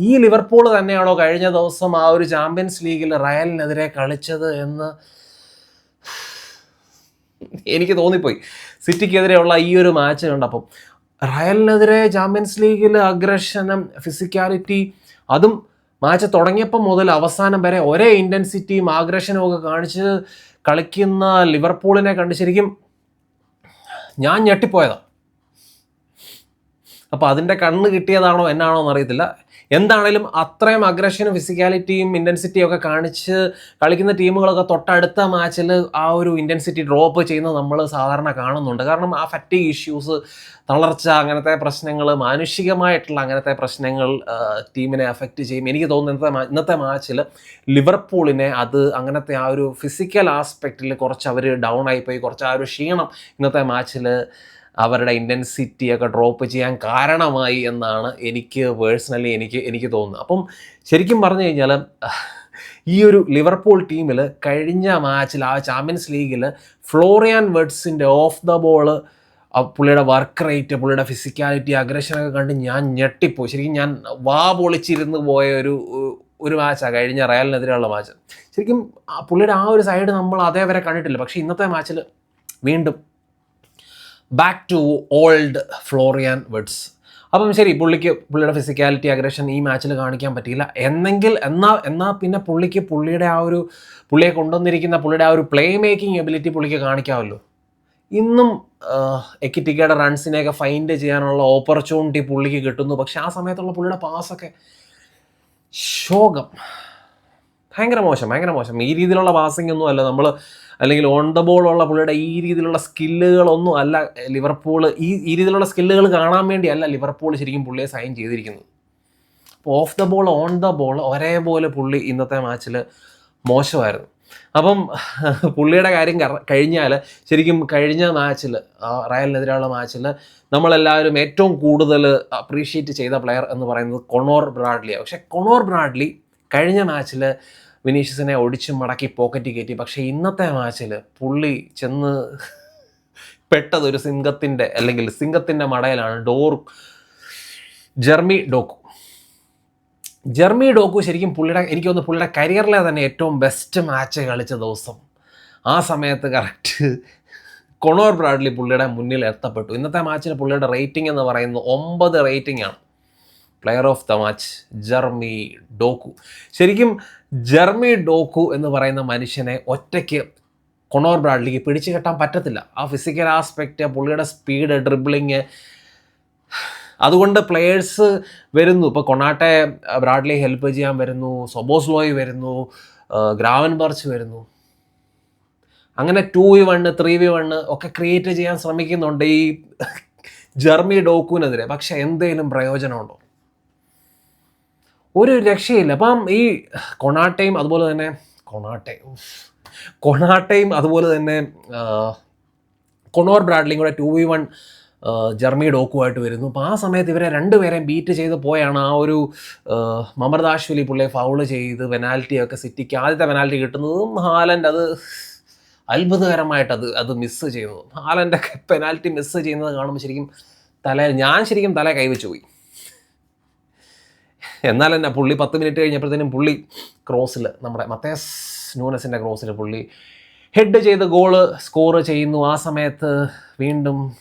ഈ ലിവർപൂൾ തന്നെയാണോ കഴിഞ്ഞ ദിവസം ആ ഒരു ചാമ്പ്യൻസ് ലീഗിൽ റയലിനെതിരെ കളിച്ചത് എന്ന് എനിക്ക് തോന്നിപ്പോയി. സിറ്റിക്കെതിരെയുള്ള ഈ ഒരു മാച്ച് കണ്ടപ്പം. റയലിനെതിരെ ചാമ്പ്യൻസ് ലീഗിൽ അഗ്രഷനും ഫിസിക്കാലിറ്റി അതും മാച്ച് തുടങ്ങിയപ്പം മുതൽ അവസാനം വരെ ഒരേ ഇന്റൻസിറ്റിയും ആഗ്രഷനും ഒക്കെ കാണിച്ച് കളിക്കുന്ന ലിവർപൂളിനെ കണ്ട് ശരിക്കും ഞാൻ ഞെട്ടിപ്പോയതാണ് അപ്പോൾ അതിന്റെ കണ്ണ് കിട്ടിയതാണോ എന്നാണോ എന്നറിയത്തില്ല എന്താണേലും അത്രയും അഗ്രഷനും ഫിസിക്കാലിറ്റിയും ഇന്റൻസിറ്റിയും ഒക്കെ കാണിച്ച് കളിക്കുന്ന ടീമുകളൊക്കെ തൊട്ടടുത്ത മാച്ചിൽ ആ ഒരു ഇന്റൻസിറ്റി ഡ്രോപ്പ് ചെയ്യുന്നത് നമ്മൾ സാധാരണ കാണുന്നുണ്ട്. കാരണം ആ ഫറ്റി ഇഷ്യൂസ് തളർച്ച അങ്ങനത്തെ പ്രശ്നങ്ങൾ മാനുഷികമായിട്ടുള്ള അങ്ങനത്തെ പ്രശ്നങ്ങൾ ടീമിനെ അഫക്റ്റ് ചെയ്യും. എനിക്ക് തോന്നുന്നത് ഇന്നത്തെ ഇന്നത്തെ മാച്ചിൽ ലിവർപൂളിനെ അത് അങ്ങനത്തെ ആ ഒരു ഫിസിക്കൽ ആസ്പെക്റ്റിൽ കുറച്ച് അവർ ഡൗൺ ആയിപ്പോയി. കുറച്ച് ആ ഒരു ക്ഷീണം ഇന്നത്തെ മാച്ചിൽ അവരുടെ ഇന്റൻസിറ്റി ഒക്കെ ഡ്രോപ്പ് ചെയ്യാൻ കാരണമായി എന്നാണ് എനിക്ക് പേഴ്സണലി എനിക്ക് എനിക്ക് തോന്നുന്നത്. അപ്പം ശരിക്കും പറഞ്ഞു കഴിഞ്ഞാൽ ഈ ഒരു ലിവർപൂൾ ടീമിൽ കഴിഞ്ഞ മാച്ചിൽ ആ ചാമ്പ്യൻസ് ലീഗിൽ ഫ്ലോറിയാൻ വെഡ്സിന്റെ ഓഫ് ദ ബോൾ പുള്ളിയുടെ വർക്ക് റേറ്റ് പുള്ളിയുടെ ഫിസിക്കാലിറ്റി അഗ്രഷനൊക്കെ കണ്ട് ഞാൻ ഞെട്ടിപ്പോയി. ശരിക്കും ഞാൻ വാ പൊളിച്ചിരുന്ന് പോയ ഒരു ഒരു മാച്ചാണ് കഴിഞ്ഞ റയലിനെതിരെയുള്ള മാച്ച് ശരിക്കും പുള്ളിയുടെ ആ ഒരു സൈഡ് നമ്മൾ അതേവരെ കണ്ടിട്ടില്ല. പക്ഷേ ഇന്നത്തെ മാച്ചിൽ വീണ്ടും back to old Florian Wirtz അപ്പം ശരി പുള്ളിക്ക് പുള്ളിയുടെ ഫിസിക്കാലിറ്റി അഗ്രഷൻ ഈ മാച്ചിൽ കാണിക്കാൻ പറ്റിയില്ല. എന്നെങ്കിൽ എന്നാൽ എന്നാൽ പിന്നെ പുള്ളിക്ക് പുള്ളിയുടെ ആ ഒരു പുള്ളിയെ കൊണ്ടുവന്നിരിക്കുന്ന പുള്ളിയുടെ ആ ഒരു പ്ലേ മേക്കിംഗ് എബിലിറ്റി പുള്ളിക്ക് കാണിക്കാമല്ലോ. ഇന്നും എക്കിറ്റിക്കയുടെ റൺസിനെയൊക്കെ ഫൈൻഡ് ചെയ്യാനുള്ള ഓപ്പർച്യൂണിറ്റി പുള്ളിക്ക് കിട്ടുന്നു. പക്ഷെ ആ സമയത്തുള്ള പുള്ളിയുടെ പാസ്സൊക്കെ ശോകം. ഭയങ്കര മോശം ഭയങ്കര മോശം. ഈ രീതിയിലുള്ള പാസിംഗ് ഒന്നും അല്ല. നമ്മൾ അല്ലെങ്കിൽ ഓൺ ദ ബോൾ ഉള്ള പുള്ളിയുടെ ഈ രീതിയിലുള്ള സ്കില്ലുകളൊന്നും അല്ല. ലിവർപൂൾ ഈ ഈ രീതിയിലുള്ള സ്കില്ലുകൾ കാണാൻ വേണ്ടിയല്ല ലിവർപൂൾ ശരിക്കും പുള്ളിയെ സൈൻ ചെയ്തിരിക്കുന്നത്. അപ്പോൾ off the ball on the ball ഒരേപോലെ പുള്ളി ഇന്നത്തെ മാച്ചിൽ മോശമായിരുന്നു. അപ്പം പുള്ളിയുടെ കാര്യം കഴിഞ്ഞാൽ ശരിക്കും കഴിഞ്ഞ മാച്ചിൽ റയലിനെതിരെയുള്ള മാച്ചിൽ നമ്മളെല്ലാവരും ഏറ്റവും കൂടുതൽ അപ്രീഷിയേറ്റ് ചെയ്ത പ്ലെയർ എന്ന് പറയുന്നത് കൊണോർ ബ്രാഡ്ലിയാണ്. പക്ഷേ കൊണോർ ബ്രാഡ്ലി കഴിഞ്ഞ മാച്ചിൽ വിനീഷ്യസിനെ ഒടിച്ച് മടക്കി പോക്കറ്റ് കയറ്റി. പക്ഷേ ഇന്നത്തെ മാച്ചിൽ പുള്ളി ചെന്ന് പെട്ടത് ഒരു സിംഗത്തിന്റെ അല്ലെങ്കിൽ സിംഗത്തിന്റെ മടയിലാണ് ഡോർ ജെർമി ഡോക്കു. ജെർമി ഡോക്കു ശരിക്കും പുള്ളിയുടെ എനിക്ക് തോന്നുന്നു പുള്ളിയുടെ കരിയറിലെ തന്നെ ഏറ്റവും ബെസ്റ്റ് മാച്ച് കളിച്ച ദിവസം. ആ സമയത്ത് കറക്റ്റ് കൊണോർ ബ്രാഡ്ലി പുള്ളിയുടെ മുന്നിൽ എത്തപ്പെട്ടു. ഇന്നത്തെ മാച്ചിൽ പുള്ളിയുടെ റേറ്റിംഗ് എന്ന് പറയുന്നത് ഒമ്പത് റേറ്റിംഗ് ആണ്. Player of the match Jeremy Doku ശരിക്കും ജർമി ഡോക്കു എന്ന് പറയുന്ന മനുഷ്യനെ ഒറ്റയ്ക്ക് കൊണോർ ബ്രാഡ്ലിക്ക് പിടിച്ചു കെട്ടാൻ പറ്റത്തില്ല. ആ ഫിസിക്കൽ ആസ്പെക്റ്റ് പുള്ളിയുടെ സ്പീഡ് ഡ്രിബിളിങ് അതുകൊണ്ട് പ്ലെയേഴ്സ് വരുന്നു. ഇപ്പോൾ കൊണാട്ടെ ബ്രാഡ്ലി ഹെൽപ്പ് ചെയ്യാൻ വരുന്നു. സൊബോസ്ലോയ് വരുന്നു. ഗ്രാവൻ ബർച്ച് വരുന്നു. അങ്ങനെ two v one three v one ഒക്കെ ക്രിയേറ്റ് ചെയ്യാൻ ശ്രമിക്കുന്നുണ്ട് ഈ ജർമി ഡോക്കുവിനെതിരെ പക്ഷേ എന്തെങ്കിലും പ്രയോജനമുണ്ടോ? ഒരു രക്ഷയില്ല. അപ്പം ഈ കൊണാട്ടയും അതുപോലെ തന്നെ കൊണാട്ടെ. കൊണാട്ടയും അതുപോലെ തന്നെ കൊണോർ ബ്രാഡ്ലിയും കൂടെ ടു വി വൺ ജർമ്മി ഡോക്കുമായിട്ട് വരുന്നു. അപ്പോൾ ആ സമയത്ത് ഇവരെ രണ്ടുപേരെയും ബീറ്റ് ചെയ്ത് പോയാണ്. ആ ഒരു മമർദാശ്വലി പുള്ളിയെ ഫൗൾ ചെയ്ത് പെനാൽറ്റിയൊക്കെ സിറ്റിക്ക് ആദ്യത്തെ പെനാൽറ്റി കിട്ടുന്നതും ഹാലൻഡ് അത് അത്ഭുതകരമായിട്ട് അത് അത് മിസ്സ് ചെയ്യുന്നതും ഹാലൻഡൊക്കെ പെനാൽറ്റി മിസ്സ് ചെയ്യുന്നത് കാണുമ്പോൾ ശരിക്കും തല ഞാൻ ശരിക്കും തല കൈവച്ചു പോയി. എന്നാൽ തന്നെ പുള്ളി പത്ത് മിനിറ്റ് കഴിഞ്ഞപ്പോഴത്തേനും പുള്ളി ക്രോസിൽ നമ്മുടെ മത്തേസ് ന്യൂനസിന്റെ ക്രോസിൽ പുള്ളി ഹെഡ് ചെയ്ത് ഗോൾ സ്കോർ ചെയ്യുന്നു. ആ സമയത്ത് വീണ്ടും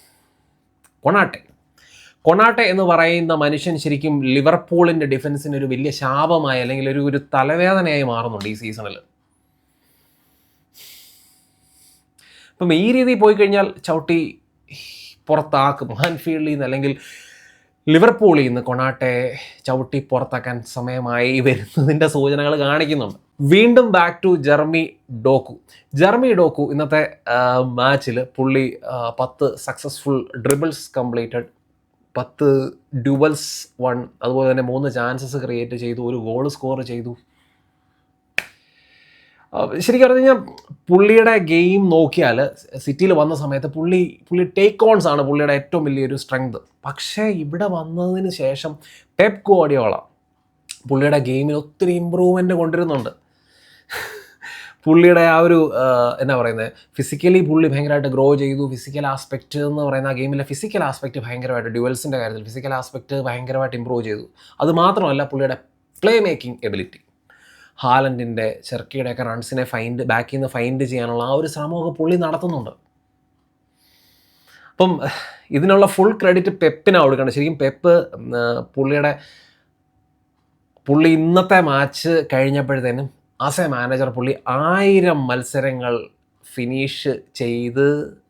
കൊണാട്ടെ. കൊണാട്ടെ എന്ന് പറയുന്ന മനുഷ്യൻ ശരിക്കും ലിവർപൂളിന്റെ ഡിഫൻസിന് ഒരു വലിയ ശാപമായി അല്ലെങ്കിൽ ഒരു ഒരു തലവേദനയായി മാറുന്നുണ്ട് ഈ സീസണിൽ അപ്പം ഈ രീതിയിൽ പോയി കഴിഞ്ഞാൽ ചവിട്ടി പുറത്താക്കും. ഹാൻഫീൽഡിൽ നിന്ന് അല്ലെങ്കിൽ ലിവർപൂളിൽ നിന്ന് കൊണാട്ടെ ചവിട്ടി പുറത്താക്കാൻ സമയമായി വരുന്നതിന്റെ സൂചനകൾ കാണിക്കുന്നുണ്ട്. വീണ്ടും back to Jeremy Doku. Jeremy Doku ഇന്നത്തെ മാച്ചിൽ പുള്ളി പത്ത് സക്സസ്ഫുൾ ഡ്രിബിൾസ് കംപ്ലീറ്റഡ് പത്ത് ഡ്യുവൽസ് വൺ അതുപോലെ തന്നെ മൂന്ന് ചാൻസസ് ക്രിയേറ്റ് ചെയ്തു ഒരു ഗോൾ സ്കോർ ചെയ്തു. ശരിക്കും പറഞ്ഞു കഴിഞ്ഞാൽ പുള്ളിയുടെ ഗെയിം നോക്കിയാൽ സിറ്റിയിൽ വന്ന സമയത്ത് പുള്ളി പുള്ളി ടേക്ക് ഓൺസ് ആണ് പുള്ളിയുടെ ഏറ്റവും വലിയൊരു സ്ട്രെങ്ത് പക്ഷേ ഇവിടെ വന്നതിന് ശേഷം പെപ് ഗോഡിയോള പുള്ളിയുടെ ഗെയിമിൽ ഒത്തിരി ഇമ്പ്രൂവ്മെന്റ് കൊണ്ടുവരുന്നുണ്ട്. പുള്ളിയുടെ ആ ഒരു എന്നാ പറയുന്നത് ഫിസിക്കലി പുള്ളി ഭയങ്കരമായിട്ട് ഗ്രോ ചെയ്തു. ഫിസിക്കൽ ആസ്പെക്റ്റ് എന്ന് പറയുന്ന ആ ഗെയിമിലെ ഫിസിക്കൽ ആസ്പെക്റ്റ് ഭയങ്കരമായിട്ട് ഡ്യുവൽസിന്റെ കാര്യത്തിൽ ഫിസിക്കൽ ആസ്പെക്റ്റ് ഭയങ്കരമായിട്ട് ഇമ്പ്രൂവ് ചെയ്തു. അത് മാത്രമല്ല പുള്ളിയുടെ പ്ലേ മേക്കിംഗ് എബിലിറ്റി ഹാലൻഡിന്റെ ചെർക്കിയുടെയൊക്കെ റൺസിനെ ഫൈൻഡ് ബാക്കിൽ നിന്ന് ഫൈൻഡ് ചെയ്യാനുള്ള ആ ഒരു ശ്രമമൊക്കെ പുള്ളി നടത്തുന്നുണ്ട്. അപ്പം ഇതിനുള്ള ഫുൾ ക്രെഡിറ്റ് പെപ്പിനാണ് കൊടുക്കേണ്ടത്. ശരിക്കും പെപ്പ് പുള്ളിയുടെ പുള്ളി ഇന്നത്തെ മാച്ച് കഴിഞ്ഞപ്പോഴത്തേനും ആസ് എ മാനേജർ പുള്ളി ആയിരം മത്സരങ്ങൾ ഫിനിഷ് ചെയ്ത്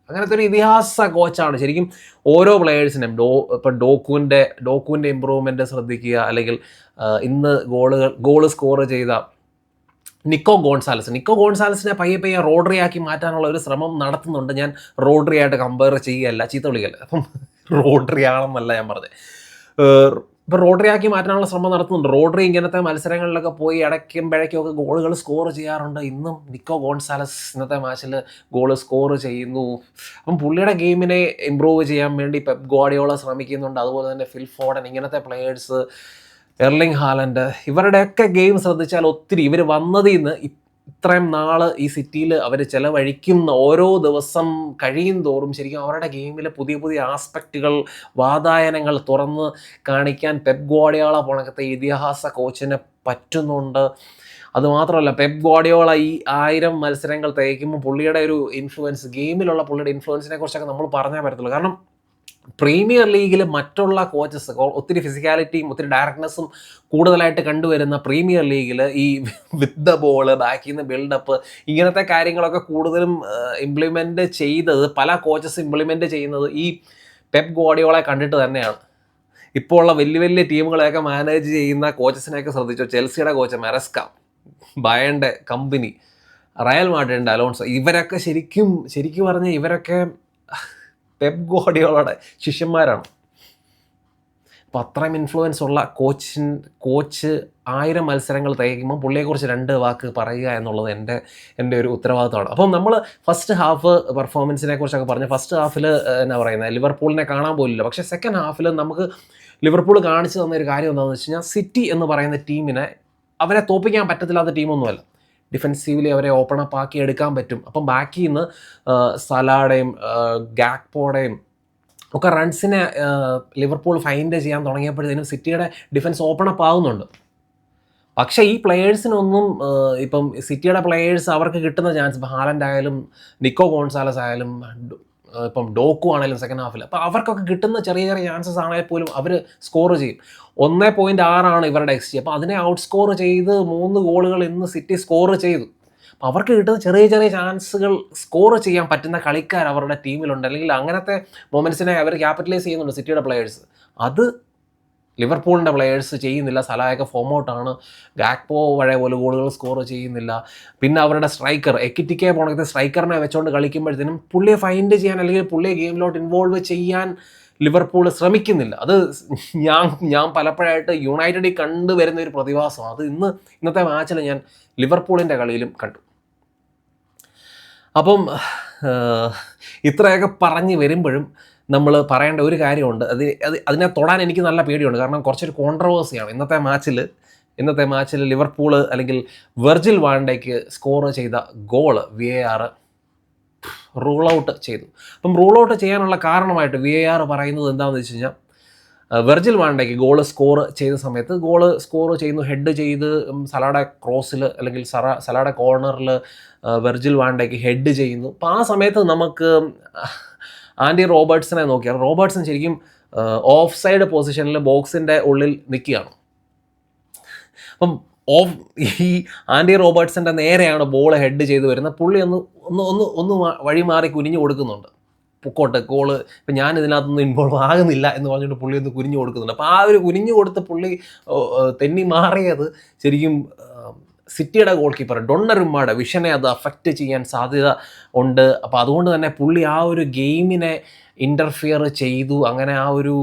അങ്ങനത്തെ ഒരു ഇതിഹാസ കോച്ചാണ് ശരിക്കും ഓരോ പ്ലെയേഴ്സിനും ഡോ ഇപ്പം ഡോക്കുവിന്റെ ഡോക്കുവിന്റെ ഇമ്പ്രൂവ്മെന്റ് ശ്രദ്ധിക്കുക അല്ലെങ്കിൽ ഇന്ന് ഗോളുകൾ ഗോൾ സ്കോർ ചെയ്ത നിക്കോ ഗോൺസാലസ്. നിക്കോ ഗോൺസാലസിനെ പയ്യെ പയ്യെ റോഡറി ആക്കി മാറ്റാനുള്ള ഒരു ശ്രമം നടത്തുന്നുണ്ട്. ഞാൻ റോഡറി ആയിട്ട് കമ്പയർ ചെയ്യുകയല്ല ചീത്ത വിളിക്കല്ല അപ്പം റോഡറി ആണെന്നല്ല ഞാൻ പറഞ്ഞത്. ഇപ്പം റോഡറി ആക്കി മാറ്റാനുള്ള ശ്രമം നടത്തുന്നുണ്ട്. റോഡറി ഇങ്ങനത്തെ മത്സരങ്ങളിലൊക്കെ പോയി ഇടയ്ക്കും പിഴയ്ക്കും ഒക്കെ ഗോളുകൾ സ്കോർ ചെയ്യാറുണ്ട്. ഇന്നും നിക്കോ ഗോൺസാലസ് ഇന്നത്തെ മാച്ചിൽ ഗോൾ സ്കോർ ചെയ്യുന്നു. അപ്പം പുള്ളിയുടെ ഗെയിമിനെ ഇമ്പ്രൂവ് ചെയ്യാൻ വേണ്ടി പെപ് ഗോഡിയോള ശ്രമിക്കുന്നുണ്ട്. അതുപോലെ തന്നെ ഫിൽ ഫോഡൻ ഇങ്ങനത്തെ പ്ലെയേഴ്സ് എർലിംഗ് ഹാലൻഡ്. ഇവരുടെയൊക്കെ ഗെയിം ശ്രദ്ധിച്ചാൽ ഒത്തിരി ഇവർ വന്നതിൽ നിന്ന് ഇത്രയും നാൾ ഈ സിറ്റിയിൽ അവർ ചിലവഴിക്കുന്ന ഓരോ ദിവസം കഴിയും തോറും ശരിക്കും അവരുടെ ഗെയിമിലെ പുതിയ പുതിയ ആസ്പെക്റ്റുകൾ വാതായനങ്ങൾ തുറന്ന് കാണിക്കാൻ പെപ് ഗോഡിയോള പോണക്കത്തെ ഇതിഹാസ കോച്ചിനെ പറ്റുന്നുണ്ട്. അതുമാത്രമല്ല പെപ് ഗോഡിയോള ഈ ആയിരം മത്സരങ്ങൾ തേക്കുമ്പോൾ പുള്ളിയുടെ ഒരു ഇൻഫ്ലുവൻസ് ഗെയിമിലുള്ള പുള്ളിയുടെ ഇൻഫ്ലുവൻസിനെ കുറിച്ചൊക്കെ നമ്മൾ പറഞ്ഞേ പറ്റത്തുള്ളൂ. കാരണം പ്രീമിയർ ലീഗിൽ മറ്റുള്ള കോച്ചസ് ഒത്തിരി ഫിസിക്കാലിറ്റിയും ഒത്തിരി ഡയറക്ട്നെസ്സും കൂടുതലായിട്ട് കണ്ടുവരുന്ന പ്രീമിയർ ലീഗിൽ ഈ വിത്ത് ദ ബോൾ ബാക്കിൽ നിന്ന് ബിൽഡപ്പ് ഇങ്ങനത്തെ കാര്യങ്ങളൊക്കെ കൂടുതലും ഇംപ്ലിമെന്റ് ചെയ്തത് പല കോച്ചസ് ഇംപ്ലിമെന്റ് ചെയ്യുന്നത് ഈ പെപ് ഗോഡിയോളെ കണ്ടിട്ട് തന്നെയാണ്. ഇപ്പോൾ ഉള്ള വലിയ വലിയ ടീമുകളെയൊക്കെ മാനേജ് ചെയ്യുന്ന കോച്ചസിനെയൊക്കെ ശ്രദ്ധിച്ചോ? ചെൽസിയുടെ കോച്ച് മെറസ്ക ബയന്റെ കമ്പനി റയൽ മാഡ്രിഡിന്റെ അലോൺസോ ഇവരൊക്കെ ശരിക്കും ശരിക്കും പറഞ്ഞാൽ ഇവരൊക്കെ പെപ് ഗോഡിയോളയുടെ ശിഷ്യന്മാരാണ്. അപ്പോൾ അത്രയും ഇൻഫ്ലുവൻസ് ഉള്ള കോച്ചിൻ കോച്ച് ആയിരം മത്സരങ്ങൾ തയ്ക്കുമ്പോൾ പുള്ളിയെക്കുറിച്ച് രണ്ട് വാക്ക് പറയുക എന്നുള്ളത് എന്റെ എന്റെ ഒരു ഉത്തരവാദിത്തമാണ്. അപ്പം നമ്മൾ ഫസ്റ്റ് ഹാഫ് പെർഫോമൻസിനെ കുറിച്ചൊക്കെ പറഞ്ഞു ഫസ്റ്റ് ഹാഫിൽ എന്നാ പറയുന്നത് ലിവർപൂളിനെ കാണാൻ പോലില്ല. പക്ഷേ സെക്കൻഡ് ഹാഫിൽ നമുക്ക് ലിവർപൂൾ കാണിച്ചു തന്ന ഒരു കാര്യം എന്താണെന്ന് വെച്ച് കഴിഞ്ഞാൽ സിറ്റി എന്ന് പറയുന്ന ടീമിനെ അവരെ തോപ്പിക്കാൻ പറ്റത്തില്ലാത്ത ടീമൊന്നുമല്ല ഡിഫെൻസീവ്ലി അവരെ ഓപ്പൺ അപ്പ് ആക്കി എടുക്കാൻ പറ്റും. അപ്പം ബാക്കി നിന്ന് സലാഡയും ഗാക്പോടെയും ഒക്കെ റൺസിനെ ലിവർപൂൾ ഫൈൻഡ് ചെയ്യാൻ തുടങ്ങിയപ്പോഴത്തേനും സിറ്റിയുടെ ഡിഫൻസ് ഓപ്പൺ അപ്പ് ആകുന്നുണ്ട് പക്ഷേ ഈ പ്ലെയേഴ്സിനൊന്നും ഇപ്പം സിറ്റിയുടെ പ്ലെയേഴ്സ് അവർക്ക് കിട്ടുന്ന ചാൻസ് ഇപ്പം ഹാലൻഡ് ആയാലും നിക്കോ ഗോൺസാലസ് ആയാലും ഇപ്പം ഡോക്കു ആണെങ്കിലും സെക്കൻഡ് ഹാഫിൽ അപ്പോൾ അവർക്കൊക്കെ കിട്ടുന്ന ചെറിയ ചെറിയ ചാൻസസ് ആണെങ്കിൽ പോലും അവർ സ്കോർ ചെയ്യും. ഒന്നേ പോയിന്റ് ആറാണ് ഇവരുടെ എക്സ് ജി അപ്പോൾ അതിനെ ഔട്ട് സ്കോർ ചെയ്ത് മൂന്ന് ഗോളുകൾ ഇന്ന് സിറ്റി സ്കോർ ചെയ്തു. അപ്പോൾ അവർക്ക് കിട്ടുന്ന ചെറിയ ചെറിയ ചാൻസുകൾ സ്കോർ ചെയ്യാൻ പറ്റുന്ന കളിക്കാർ അവരുടെ ടീമിലുണ്ട് അല്ലെങ്കിൽ അങ്ങനത്തെ മൊമെന്റ്സിനെ അവർ ക്യാപിറ്റലൈസ് ചെയ്യുന്നുണ്ട് സിറ്റിയുടെ പ്ലെയേഴ്സ് അത് ലിവർപൂളിന്റെ പ്ലെയേഴ്സ് ചെയ്യുന്നില്ല. സലായൊക്കെ ഫോം ഔട്ടാണ് ഗാക്പോ പഴയ പോലെ ഗോളുകൾ സ്കോർ ചെയ്യുന്നില്ല. പിന്നെ അവരുടെ സ്ട്രൈക്കർ എക്കിറ്റിക്കെ പോണത്തെ സ്ട്രൈക്കറിനെ വെച്ചുകൊണ്ട് കളിക്കുമ്പോഴത്തേനും പുള്ളിയെ ഫൈൻഡ് ചെയ്യാൻ അല്ലെങ്കിൽ പുള്ളിയെ ഗെയിമിലോട്ട് ഇൻവോൾവ് ചെയ്യാൻ ലിവർപൂൾ ശ്രമിക്കുന്നില്ല. അത് ഞാൻ ഞാൻ പലപ്പോഴായിട്ട് യുണൈറ്റഡിൽ കണ്ടുവരുന്ന ഒരു പ്രതിഭാസമാണ് അത് ഇന്ന് ഇന്നത്തെ മാച്ചിൽ ഞാൻ ലിവർപൂളിന്റെ കളിയിലും കണ്ടു. അപ്പം ഇത്രയൊക്കെ പറഞ്ഞ് വരുമ്പോഴും നമ്മൾ പറയേണ്ട ഒരു കാര്യമുണ്ട്. അത് അത് അതിനെ തൊടാൻ എനിക്ക് നല്ല പേടിയുണ്ട്. കാരണം കുറച്ചൊരു കോൺട്രവേഴ്സിയാണ് ഇന്നത്തെ മാച്ചിൽ ഇന്നത്തെ മാച്ചിൽ ലിവർപൂൾ അല്ലെങ്കിൽ വെർജിൽ വാണ്ടയ്ക്ക് സ്കോർ ചെയ്ത goal V A R rule out ചെയ്തു. അപ്പം റൂൾ ഔട്ട് ചെയ്യാനുള്ള കാരണമായിട്ട് വി എ ആർ പറയുന്നത് എന്താണെന്ന് വെച്ച് കഴിഞ്ഞാൽ വെർജിൽ വാണ്ടയ്ക്ക് ഗോൾ സ്കോർ ചെയ്ത സമയത്ത് ഗോൾ സ്കോർ ചെയ്യുന്നു ഹെഡ് ചെയ്ത് സലാഡ ക്രോസിൽ അല്ലെങ്കിൽ സറ സലാഡ കോർണറിൽ വെർജിൽ വാണ്ടയ്ക്ക് ഹെഡ് ചെയ്യുന്നു. അപ്പോൾ ആ സമയത്ത് നമുക്ക് ആൻഡി റോബർട്ട്സിനെ നോക്കിയാണ് റോബർട്ട്സൺ ശരിക്കും ഓഫ് സൈഡ് പൊസിഷനിൽ ബോക്സിന്റെ ഉള്ളിൽ നിൽക്കുകയാണ്. അപ്പം ഓഫ് ഈ ആൻഡി റോബർട്ട്സിന്റെ നേരെയാണ് ബോൾ ഹെഡ് ചെയ്ത് വരുന്നത്. പുള്ളി ഒന്ന് ഒന്ന് ഒന്ന് ഒന്ന് വഴി മാറി കുനിഞ്ഞു കൊടുക്കുന്നുണ്ട്. പൊക്കോട്ടെ ഗോൾ ഇപ്പം ഞാൻ ഇതിനകത്തൊന്നും ഇൻവോൾവ് ആകുന്നില്ല എന്ന് പറഞ്ഞിട്ട് പുള്ളി ഒന്ന് കുനിഞ്ഞു കൊടുക്കുന്നുണ്ട്. അപ്പോൾ ആ ഒരു കുനിഞ്ഞു കൊടുത്ത് പുള്ളി തെന്നി മാറിയത് ശരിക്കും സിറ്റിയുടെ ഗോൾ കീപ്പർ ഡൊണ്ണറുമ്മയുടെ വിഷനെ അത് അഫക്റ്റ് ചെയ്യാൻ സാധ്യത ഉണ്ട്. അപ്പോൾ അതുകൊണ്ട് തന്നെ പുള്ളി ആ ഒരു ഗെയിമിനെ ഇന്റർഫിയർ ചെയ്തു. അങ്ങനെ ആ ഒരു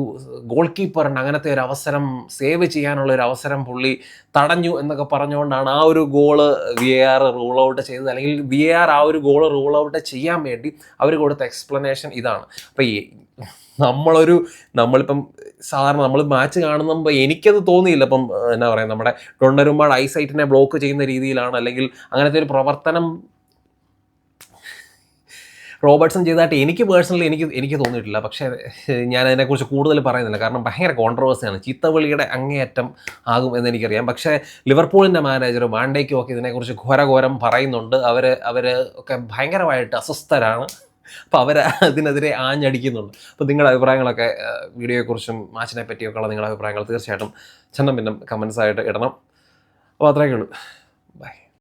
ഗോൾ കീപ്പറിന്റെ അങ്ങനത്തെ ഒരു അവസരം സേവ് ചെയ്യാനുള്ള ഒരു അവസരം പുള്ളി തടഞ്ഞു എന്നൊക്കെ പറഞ്ഞുകൊണ്ടാണ് ആ ഒരു goal V A R rule out ചെയ്തത്. അല്ലെങ്കിൽ വി എ ആർ ആ ഒരു ഗോൾ റൂൾ ഔട്ട് ചെയ്യാൻ വേണ്ടി അവർ കൊടുത്ത എക്സ്പ്ലനേഷൻ ഇതാണ്. അപ്പോൾ നമ്മളൊരു നമ്മളിപ്പം സാധാരണ നമ്മൾ മാച്ച് കാണുമ്പോൾ എനിക്കത് തോന്നിയില്ല. ഇപ്പം എന്നാ പറയുക നമ്മുടെ ഡൊണ്ടരുമ്പാട് ഐസൈറ്റിനെ ബ്ലോക്ക് ചെയ്യുന്ന രീതിയിലാണ്. അല്ലെങ്കിൽ അങ്ങനത്തെ ഒരു പ്രവർത്തനം റോബർട്ട്സൺ ചെയ്തതായിട്ട് എനിക്ക് പേഴ്സണലി എനിക്ക് എനിക്ക് തോന്നിയിട്ടില്ല. പക്ഷേ ഞാൻ അതിനെക്കുറിച്ച് കൂടുതൽ പറയുന്നില്ല. കാരണം ഭയങ്കര കോൺട്രവേഴ്സിയാണ് ചീത്തവിളിയുടെ അങ്ങേയറ്റം ആകും എന്ന് എനിക്കറിയാം. പക്ഷേ ലിവർപൂളിന്റെ മാനേജർ വാണ്ടേക്കും ഒക്കെ ഇതിനെക്കുറിച്ച് ഘോരഘോരം പറയുന്നുണ്ട്. അവർ അവർ ഒക്കെ ഭയങ്കരമായിട്ട് അസ്വസ്ഥരാണ്. അപ്പോൾ അവർ അതിനെതിരെ ആഞ്ഞടിക്കുന്നുണ്ട്. അപ്പോൾ നിങ്ങളുടെ അഭിപ്രായങ്ങളൊക്കെ വീഡിയോയെക്കുറിച്ചും മാച്ചിനെ പറ്റിയൊക്കെയുള്ള നിങ്ങളുടെ അഭിപ്രായങ്ങൾ തീർച്ചയായിട്ടും ചെന്നം പിന്നെ കമൻസായിട്ട് ഇടണം. അപ്പോൾ അത്രയൊക്കെ ഉള്ളൂ.